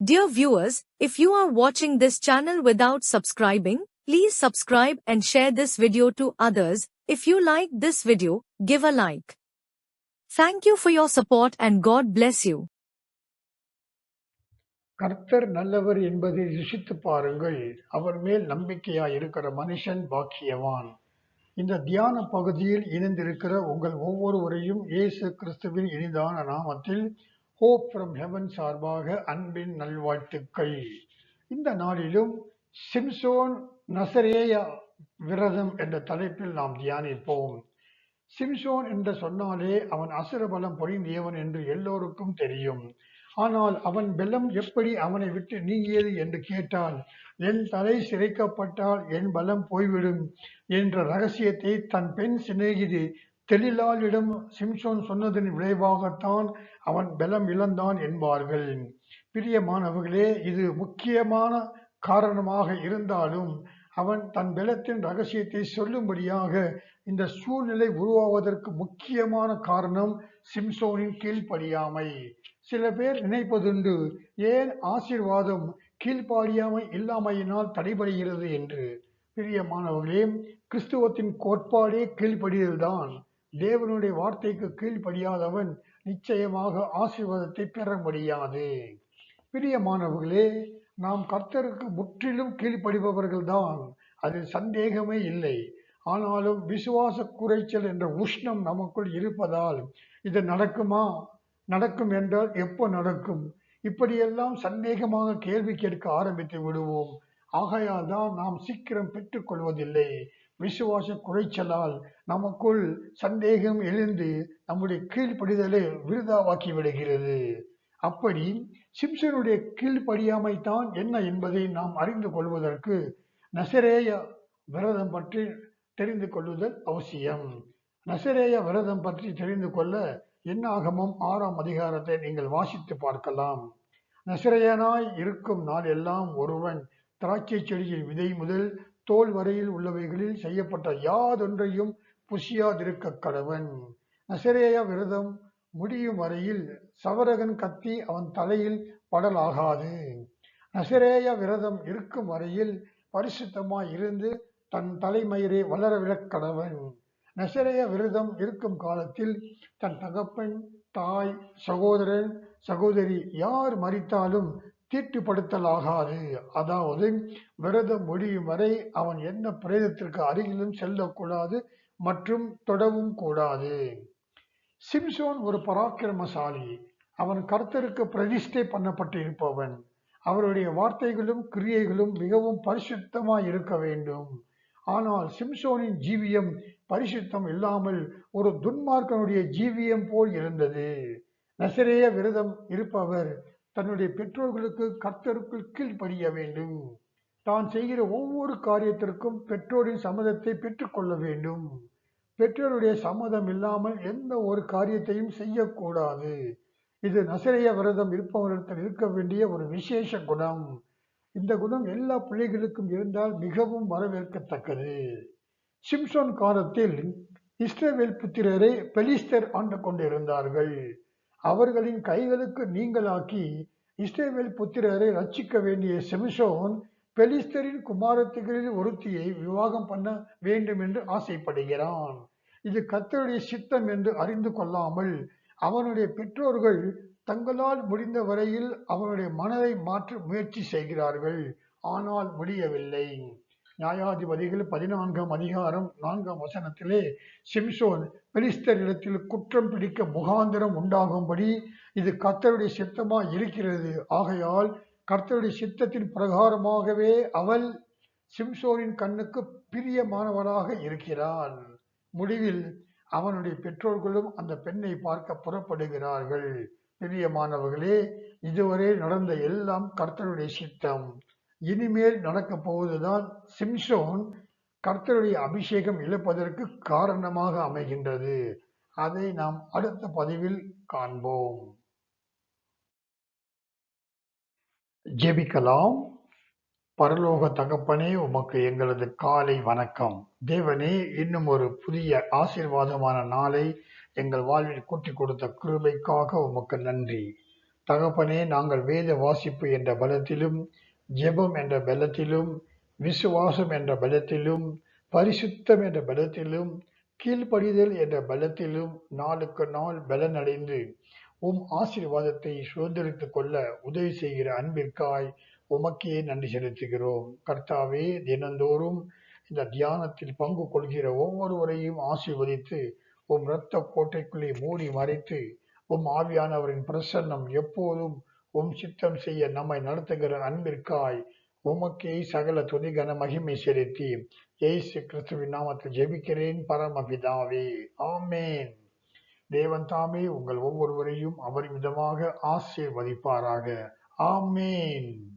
Dear viewers, if you are watching this channel without subscribing, please subscribe and share this video to others. If you like this video, give a like. Thank you for your support and God bless you. கர்த்தர் நல்லவர் என்பதை ருசித்து பாருங்கள் அவர் மேல் நம்பிக்கையாய் இருக்கிற மனுஷன் பாக்கியவான் இந்த தியான பகுதியில் இணைந்திருக்கிற உங்கள் ஒவ்வொருவரையும் இயேசு கிறிஸ்துவின் இனிதான நாமத்தில் ஹோப் ஃப்ரம் ஹெவன் சார்பாக அன்பின் நல்வாழ்த்துக்கள். இந்த நாளிலும் சிம்சோன் நசரேயா விரதம் என்ற தலைப்பில் நாம் தியானிப்போம். சிம்சோன் என்று சொன்னாலே அவன் அசுரபலம் பொழிந்தியவன் என்று எல்லோருக்கும் தெரியும். ஆனால் அவன் பலம் எப்படி அவனை விட்டு நீங்கியது என்று கேட்டால் என் தலை சிறைக்கப்பட்டால் என் பலம் போய்விடும் என்ற ரகசியத்தை தன் பெண் சிநேகிதி தெளிலாளிடம் சிம்சோன் சொன்னதன் விளைவாகத்தான் அவன் பலம் இழந்தான் என்பார்கள். பிரியமானவர்களே இது முக்கியமான காரணமாக இருந்தாலும் அவன் தன் பலத்தின் ரகசியத்தை சொல்லும்படியாக இந்த சூழ்நிலை உருவாவதற்கு முக்கியமான காரணம் சிம்சோனின் கீழ்ப்படியாமை. சில பேர் நினைப்பதுண்டு ஏன் ஆசீர்வாதம் கீழ்ப்பாடியாமை இல்லாமையினால் தடைபடுகிறது என்று. பிரியமானவர்களே கிறிஸ்துவத்தின் கோட்பாடே கீழ்ப்படியல்தான் தேவனுடைய வார்த்தைக்கு கீழ்ப்படியாதவன் நிச்சயமாக ஆசீர்வாதத்தை பெற முடியாது. பிரியமானவர்களே நாம் கர்த்தருக்கு முற்றிலும் கீழ்ப்படிபவர்கள்தான். அதில் சந்தேகமே இல்லை. ஆனாலும் விசுவாச குறைச்சல் என்ற உஷ்ணம் நமக்குள் இருப்பதால் இது நடக்குமா? நடக்கும் என்றால் எப்போ நடக்கும்? இப்படியெல்லாம் சந்தேகமாக கேள்வி கேட்க ஆரம்பித்து விடுவோம். ஆகையால் தான் நாம் சீக்கிரம் பெற்றுக்கொள்வதில்லை. விசுவாச குறைச்சலால் நமக்குள் சந்தேகம் எழுந்து நம்முடைய கீழ்ப்படிதலை விருதாவாக்கி விடுகிறது அப்படி சிம்சனுடைய கீழ்ப்படியாமை தான் என்ன என்பதை நாம் அறிந்து கொள்வதற்கு நசரேய விரதம் பற்றி தெரிந்து கொள்ளுதல் அவசியம். நசரேய விரதம் பற்றி தெரிந்து கொள்ள என்னாகமும் ஆறாம் அதிகாரத்தை நீங்கள் வாசித்து பார்க்கலாம். நசிரையனாய் இருக்கும் நாள் எல்லாம் ஒருவன் திராட்சை செடியின் விதை முதல் தோல் வரையில் உள்ளவைகளில் செய்யப்பட்ட யாதொன்றையும் புசியாதிருக்க கடவன். நசிரேய விரதம் முடியும் வரையில் சவரகன் கத்தி அவன் தலையில் படலாகாது. நசிரேய விரதம் இருக்கும் வரையில் பரிசுத்தமாய் இருந்து தன் தலைமயிரை வளரவிடக் கடவன். நசரைய விரதம் இருக்கும் காலத்தில் தன் தகப்பன் தாய் சகோதரன் சகோதரி யார் மறித்தாலும் தீட்டுப்படுத்தலாகாது. அதாவது விரதம் முடியும் வரை அவன் என்ன பிரேதத்திற்கு அருகிலும் செல்லக்கூடாது மற்றும் தொடவும் கூடாது. சிம்சோன் ஒரு பராக்கிரமசாலி. அவன் கர்த்தருக்கு பிரதிஷ்டை பண்ணப்பட்டு இருப்பவன். அவருடைய வார்த்தைகளும் கிரியைகளும் மிகவும் பரிசுத்தமாய் இருக்க வேண்டும். ஆனால் சிம்சோனின் ஜீவியம் பரிசுத்தம் இல்லாமல் ஒரு துன்மார்க்கனுடைய ஜீவியம் போல் இருந்தது. நசரேய விரதம் இருப்பவர் தன்னுடைய பெற்றோர்களுக்கு கர்த்தருக்குள் கீழ்ப்படிய வேண்டும். தான் செய்கிற ஒவ்வொரு காரியத்திற்கும் பெற்றோரின் சம்மதத்தை பெற்றுக்கொள்ள வேண்டும். பெற்றோருடைய சம்மதம் இல்லாமல் எந்த ஒரு காரியத்தையும் செய்யக்கூடாது. இது நசரைய விரதம் இருப்பவரிடத்தில் இருக்க வேண்டிய ஒரு விசேஷ குணம். இந்த குணம் எல்லா பிள்ளைகளுக்கும் இருந்தால் மிகவும் வரவேற்கத்தக்கது. சிம்சோன் காலத்தில் இஸ்ரவேல் புத்திரரை பெலிஸ்தர் ஆண்டு கொண்டிருந்தார்கள். அவர்களின் கைகளுக்கு நீங்களாக்கி இஸ்ரேவேல் புத்திரரை ரட்சிக்க வேண்டிய செமிஷோன் பெலிஸ்தரின் குமாரத்துகளில் ஒருத்தியை விவாகம் பண்ண வேண்டும் என்று ஆசைப்படுகிறான். இது கத்தருடைய சித்தம் என்று அறிந்து கொள்ளாமல் அவனுடைய பெற்றோர்கள் தங்களால் முடிந்த வரையில் அவனுடைய மனதை மாற்ற முயற்சி செய்கிறார்கள். ஆனால் முடியவில்லை. நியாயாதிபதிகள் பதினான்காம் அதிகாரம் நான்காம் வசனத்திலே சிம்சோன் பெலிஸ்தரிடத்தில் குற்றம் பிடிக்க முகாந்திரம் உண்டாகும்படி இது கர்த்தருடைய சித்தமாக இருக்கிறது. ஆகையால் கர்த்தருடைய சித்தத்தின் பிரகாரமாகவே அவள் சிம்சோனின் கண்ணுக்கு பிரியமானவராக இருக்கிறாள். முடிவில் அவனுடைய பெற்றோர்களும் அந்த பெண்ணை பார்க்க புறப்படுகிறார்கள். பிரியமானவர்களே இதுவரை நடந்த எல்லாம் கர்த்தருடைய சித்தம். இனிமேல் நடக்கப் போவதுதான் சிம்சோன் கர்த்தருடைய அபிஷேகம் இழப்பதற்கு காரணமாக அமைகின்றது. அதை நாம் அடுத்த பதிவில் காண்போம். ஜெபிக்கலாம். பரலோக தகப்பனே உமக்கு எங்களது காலை வணக்கம். தேவனே இன்னும் ஒரு புதிய ஆசீர்வாதமான நாளை எங்கள் வாழ்வில் கூட்டிக் கொடுத்த கிருபைக்காக உமக்கு நன்றி. தகப்பனே நாங்கள் வேத வாசிப்பு என்ற பலத்திலும் ஜெபம் என்ற பலத்திலும் விசுவாசம் என்ற பலத்திலும் பரிசுத்தம் என்ற பலத்திலும் கீழ்ப்படிதல் என்ற பலத்திலும் நாளுக்கு நாள் பலனடைந்து உம் ஆசீர்வாதத்தை சுதந்திரித்துக் கொள்ள உதவி செய்கிற அன்பிற்காய் உமக்கே நன்றி செலுத்துகிறோம். கர்த்தாவே தினந்தோறும் இந்த தியானத்தில் பங்கு கொள்கிற ஒவ்வொருவரையும் ஆசீர்வதித்து உம் இரத்த கோட்டைக்குள்ளே மூடி மறைத்து உம் ஆவியானவரின் பிரசன்னம் எப்போதும் உம் சித்தம் செய்ய நம்மை நடத்துகிற அன்பிற்காய் உமக்கே சகல துதிகன மகிமை செலுத்தி ஏசு கிறிஸ்துவின் நாமத்தில் ஜெபிக்கிறேன் பரமபிதாவே. ஆமேன். தேவன் தாமே உங்கள் ஒவ்வொருவரையும் அவர் விதமாக ஆசீர்வதிப்பாராக. ஆமேன்.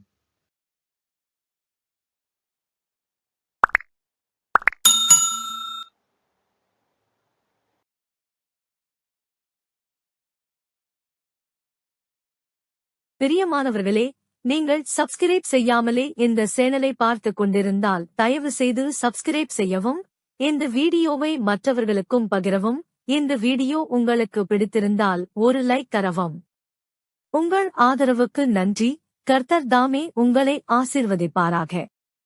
பிரியமானவர்களே நீங்கள் சப்ஸ்கிரைப் செய்யாமலே இந்த சேனலை பார்த்து கொண்டிருந்தால் தயவு செய்து சப்ஸ்கிரைப் செய்யவும் இந்த வீடியோவை மற்றவர்களுக்கும் பகிரவும் இந்த வீடியோ உங்களுக்கு பிடித்திருந்தால் ஒரு லைக் தரவும். உங்கள் ஆதரவுக்கு நன்றி கர்த்தர் தாமே உங்களை ஆசிர்வதிப்பாராக.